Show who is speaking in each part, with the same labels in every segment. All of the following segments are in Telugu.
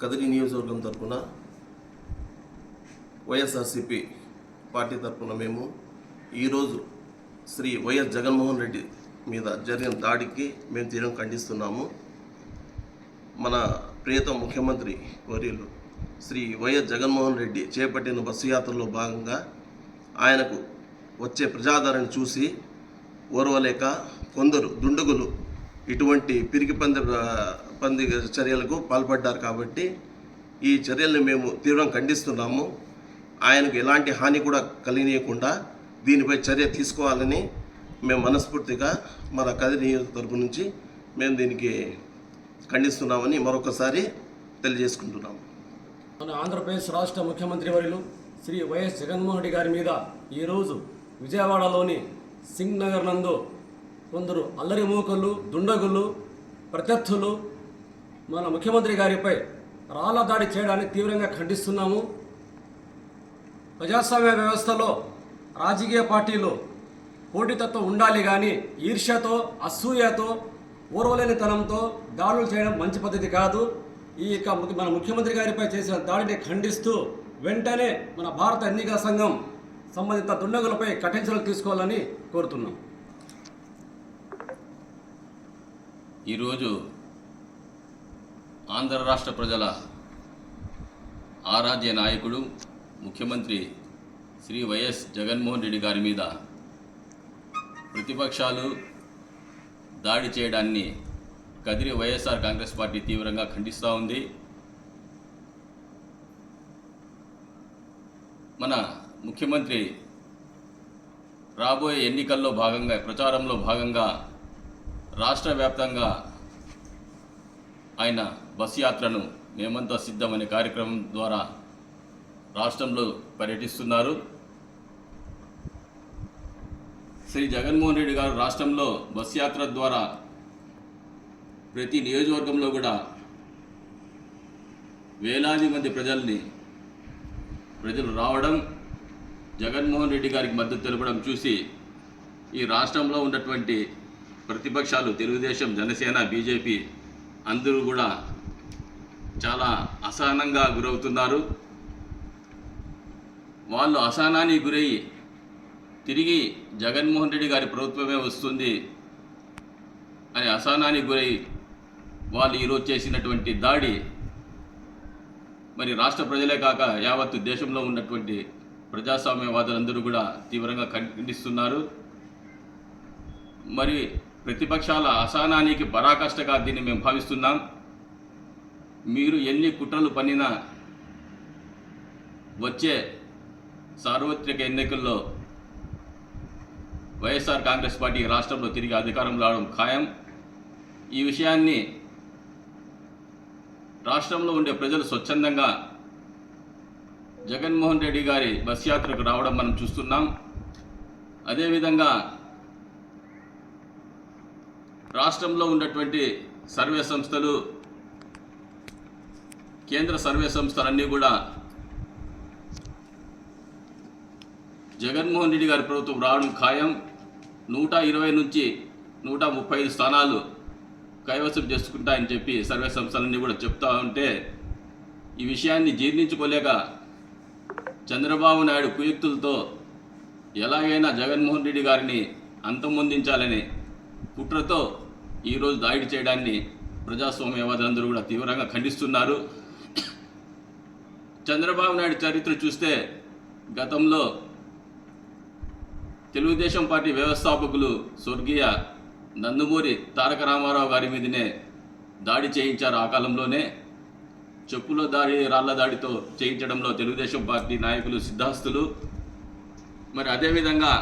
Speaker 1: కదిరి నియోజకవర్గం తరఫున వైఎస్ఆర్సిపి పార్టీ తరఫున మేము ఈరోజు శ్రీ వైఎస్ జగన్మోహన్ రెడ్డి మీద జరిగిన దాడికి మేము తీరం ఖండిస్తున్నాము. మన ప్రియతమ ముఖ్యమంత్రి వర్యులు శ్రీ వైఎస్ జగన్మోహన్ రెడ్డి చేపట్టిన బస్సు యాత్రలో భాగంగా ఆయనకు వచ్చే ప్రజాదరణ చూసి ఓర్వలేక కొందరు దుండగులు ఇటువంటి పిరికి పంది పంది చర్యలకు పాల్పడ్డారు కాబట్టి ఈ చర్యలను మేము తీవ్రంగా ఖండిస్తున్నాము. ఆయనకు ఎలాంటి హాని కూడా కలిగియకుండా దీనిపై చర్య తీసుకోవాలని మేము మనస్ఫూర్తిగా మన కది నియోజక తరపు నుంచి మేము దీనికి ఖండిస్తున్నామని మరొకసారి తెలియజేసుకుంటున్నాము.
Speaker 2: మన ఆంధ్రప్రదేశ్ రాష్ట్ర ముఖ్యమంత్రి వర్యులు శ్రీ వైఎస్ జగన్మోహన్ రెడ్డి గారి మీద ఈరోజు విజయవాడలోని సింగ్ నగర్ నందు కొందరు అల్లరి మూకలు దుండగులు ప్రత్యర్థులు మన ముఖ్యమంత్రి గారిపై రాళ్ళ దాడి చేయడాన్ని తీవ్రంగా ఖండిస్తున్నాము. ప్రజాస్వామ్య వ్యవస్థలో రాజకీయ పార్టీలు పోటీతత్వం ఉండాలి కానీ ఈర్ష్యతో అసూయతో ఓర్వలేనితనంతో దాడులు చేయడం మంచి పద్ధతి కాదు. ఈ యొక్క మన ముఖ్యమంత్రి గారిపై చేసిన దాడిని ఖండిస్తూ వెంటనే మన భారత ఎన్నికల సంఘం సంబంధిత దుండగులపై కఠిన చర్యలు తీసుకోవాలని కోరుతున్నాం.
Speaker 3: ఈరోజు ఆంధ్ర రాష్ట్ర ప్రజల ఆరాధ్య నాయకుడు ముఖ్యమంత్రి శ్రీ వైఎస్ జగన్మోహన్ రెడ్డి గారి మీద ప్రతిపక్షాలు దాడి చేయడాన్ని కదిరి వైఎస్ఆర్ కాంగ్రెస్ పార్టీ తీవ్రంగా ఖండిస్తూ ఉంది. మన ముఖ్యమంత్రి రాబోయే ఎన్నికల్లో భాగంగా ప్రచారంలో భాగంగా రాష్ట్ర వ్యాప్తంగా ఆయన బస్ యాత్రను మేమంతా సిద్ధం అనే కార్యక్రమం ద్వారా రాష్ట్రంలో పర్యటిస్తున్నారు. శ్రీ జగన్మోహన్ రెడ్డి గారు రాష్ట్రంలో బస్ యాత్ర ద్వారా ప్రతి నియోజకవర్గంలో కూడా వేలాది మంది ప్రజల్ని ప్రజలు రావడం జగన్మోహన్ రెడ్డి గారికి మద్దతు తెలపడం చూసి ఈ రాష్ట్రంలో ఉన్నటువంటి ప్రతిపక్షాలు తెలుగుదేశం జనసేన బీజేపీ అందరూ కూడా చాలా అసహనంగా గురవుతున్నారు. వాళ్ళు అసహనానికి గురై తిరిగి జగన్మోహన్ రెడ్డి గారి ప్రభుత్వమే వస్తుంది అనే అసహనానికి గురై వాళ్ళు ఈరోజు చేసినటువంటి దాడి మరి రాష్ట్ర ప్రజలే కాక యావత్తు దేశంలో ఉన్నటువంటి ప్రజాస్వామ్యవాదులందరూ కూడా తీవ్రంగా ఖండిస్తున్నారు. మరి ప్రతిపక్షాల అసహనానికి పరాకాష్ఠగా దీన్ని మేము భావిస్తున్నాం. మీరు ఎన్ని కుట్రలు పన్నినా వచ్చే సార్వత్రిక ఎన్నికల్లో వైఎస్ఆర్ కాంగ్రెస్ పార్టీ రాష్ట్రంలో తిరిగి అధికారం రావడం ఖాయం. ఈ విషయాన్ని రాష్ట్రంలో ఉండే ప్రజలు స్వచ్ఛందంగా జగన్మోహన్ రెడ్డి గారి బస్ యాత్రకు రావడం మనం చూస్తున్నాం. అదేవిధంగా రాష్ట్రంలో ఉన్నటువంటి సర్వే సంస్థలు కేంద్ర సర్వే సంస్థలన్నీ కూడా జగన్మోహన్ రెడ్డి గారి ప్రభుత్వం రావడం ఖాయం. నూట ఇరవై నుంచి నూట ముప్పై ఐదు స్థానాలు కైవసం చేసుకుంటాయని చెప్పి సర్వే సంస్థలన్నీ కూడా చెప్తా ఉంటే ఈ విషయాన్ని జీర్ణించుకోలేక చంద్రబాబు నాయుడు కుయుక్తులతో ఎలాగైనా జగన్మోహన్ రెడ్డి గారిని అంతమొందించాలని కుట్రతో ఈరోజు దాడి చేయడాన్ని ప్రజాస్వామ్యవాదులందరూ కూడా తీవ్రంగా ఖండిస్తున్నారు. చంద్రబాబు నాయుడు చరిత్ర చూస్తే గతంలో తెలుగుదేశం పార్టీ వ్యవస్థాపకులు స్వర్గీయ నందమూరి తారక రామారావు గారి మీదనే దాడి చేయించారు ఆ కాలంలోనే. చెప్పుల దాడి రాళ్ళ దాడితో చేయించడంలో తెలుగుదేశం పార్టీ నాయకులు సిద్ధాస్తులు మరి అదేవిధంగా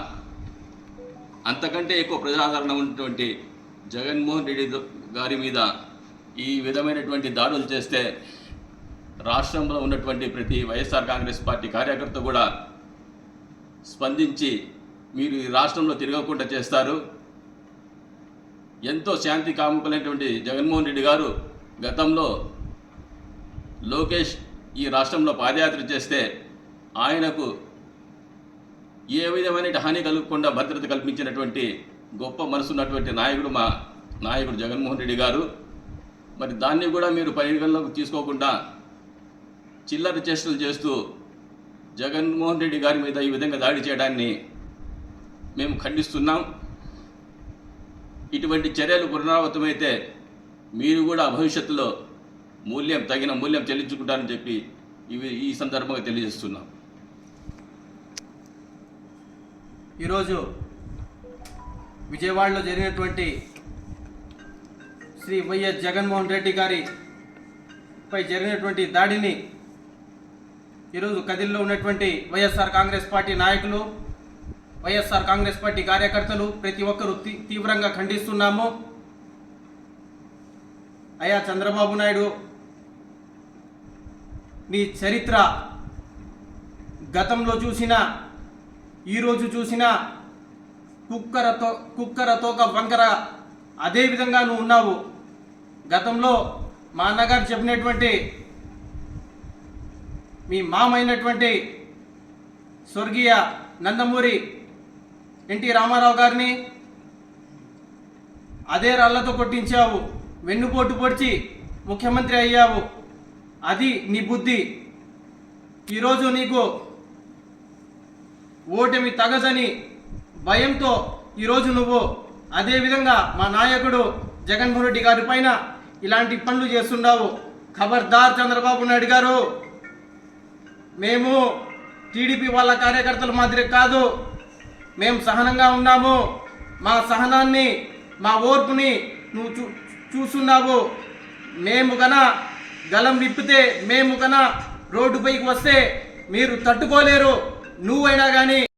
Speaker 3: అంతకంటే ఎక్కువ ప్రజాదరణ ఉన్నటువంటి జగన్మోహన్ రెడ్డి గారి మీద ఈ విధమైనటువంటి దాడులు చేస్తే రాష్ట్రంలో ఉన్నటువంటి ప్రతి వైఎస్ఆర్ కాంగ్రెస్ పార్టీ కార్యకర్త కూడా స్పందించి మీరు ఈ రాష్ట్రంలో తిరగకుండా చేస్తారు. ఎంతో శాంతి కాముకులైనటువంటి జగన్మోహన్ రెడ్డి గారు గతంలో లోకేష్ ఈ రాష్ట్రంలో పాదయాత్ర చేస్తే ఆయనకు ఏ విధమైన హాని కలగకుండా భద్రత కల్పించినటువంటి గొప్ప మనసున్నటువంటి నాయకుడు మా నాయకుడు జగన్మోహన్ రెడ్డి గారు. మరి దాన్ని కూడా మీరు పరిగణలోకి తీసుకోకుండా చిల్లర చేష్టలు చేస్తూ జగన్మోహన్ రెడ్డి గారి మీద ఈ విధంగా దాడి చేయడాన్ని మేము ఖండిస్తున్నాం. ఇటువంటి చర్యలు పునరావృతమైతే మీరు కూడా భవిష్యత్తులో మూల్యం తగిన మూల్యం చెల్లించుకుంటారని చెప్పి ఇవి ఈ సందర్భంగా తెలియజేస్తున్నాం.
Speaker 4: ఈరోజు విజయవాడలో జరిగినటువంటి శ్రీ వైఎస్ జగన్మోహన్ రెడ్డి గారి పై జరిగినటువంటి దాడిని ఈరోజు కదిల్లో ఉన్నటువంటి వైఎస్ఆర్ కాంగ్రెస్ పార్టీ నాయకులు వైఎస్ఆర్ కాంగ్రెస్ పార్టీ కార్యకర్తలు ప్రతి ఒక్కరూ తీ- తీవ్రంగా ఖండిస్తున్నాము. అయ్యా చంద్రబాబు నాయుడు నీ చరిత్ర గతంలో చూసిన ఈరోజు చూసిన కుక్కరతో కుక్కరతో ఒక వంకర అదే విధంగా నువ్వు ఉన్నావు. గతంలో మా అన్నగారు చెప్పినటువంటి మీ మామైనటువంటి స్వర్గీయ నందమూరి ఎన్టీ రామారావు గారిని అదే రాళ్ళతో కొట్టించావు. వెన్నుపోటు పొడిచి ముఖ్యమంత్రి అయ్యావు. అది నీ బుద్ధి. ఈరోజు నీకు ఓటమి తగదని భయంతో ఈరోజు నువ్వు అదేవిధంగా మా నాయకుడు జగన్మోహన్ రెడ్డి గారి పైన ఇలాంటి పనులు చేస్తున్నావు ఖబర్దార్ చంద్రబాబు నాయుడు గారు. మేము టీడీపీ వాళ్ళ కార్యకర్తల మాదిరి కాదు. మేము సహనంగా ఉన్నాము. మా సహనాన్ని మా ఓర్పుని నువ్వు చూ చూస్తున్నావు. మేము కన గలం విప్పితే మేము గన రోడ్డుపైకి వస్తే మీరు తట్టుకోలేరు. నువ్వైనా కానీ